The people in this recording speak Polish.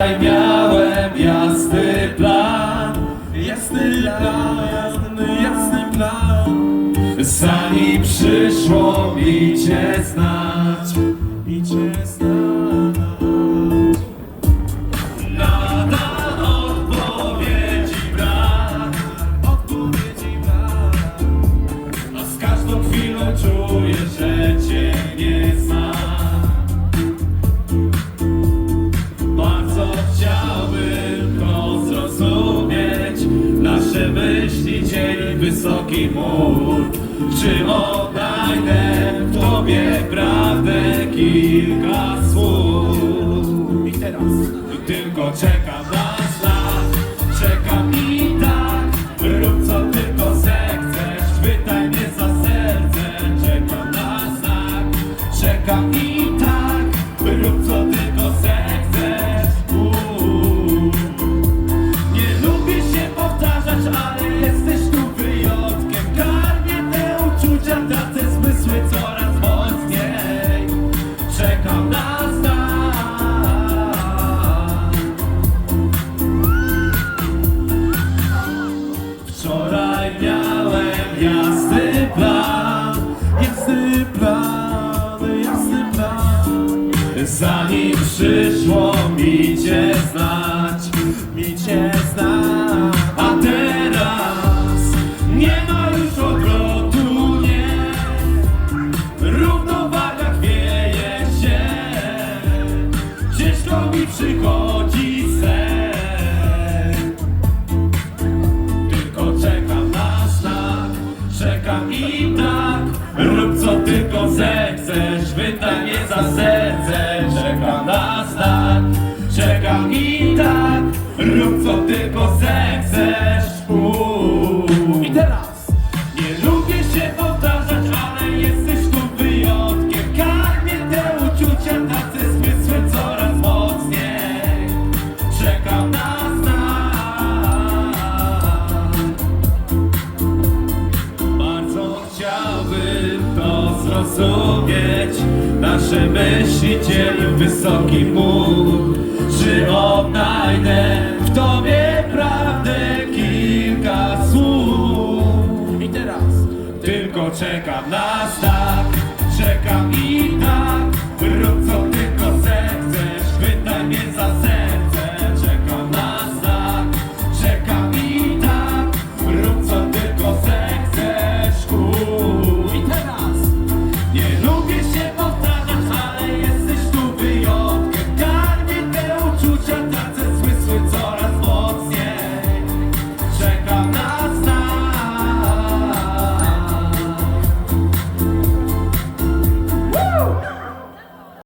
Miałem jasny plan, jasny plan, jasny plan. Zanim przyszło mi cię znać, chciałbym to zrozumieć. Nasze myśli dzieli wysoki mur. Czy odnajdę w tobie prawdę kilka słów? I teraz. Tylko czekam na znak. Czekam i tak. Rób co tylko zechcesz. Chwytaj mnie za serce. Czekam na znak. Czekam i plan, jasny plan. Zanim przyszło mi cię znać, mi cię znać. A teraz nie ma już odwrotu, nie. Równowaga chwieje się, ciężko mi przychodzi za serce Czekam na znak, czekam i tak. Rób co tylko zechcesz Uuu. I teraz. Nie lubię się powtarzać, ale jesteś tu wyjątkiem. Karmię te uczucia, tacy zmysły coraz mocniej. Czekam na znak Bardzo chciałbym to zrozumieć przemyślicielu wysoki Bóg Czy odnajdę w Tobie prawdę kilka słów? I teraz tylko czekam na znak, czekam i tak.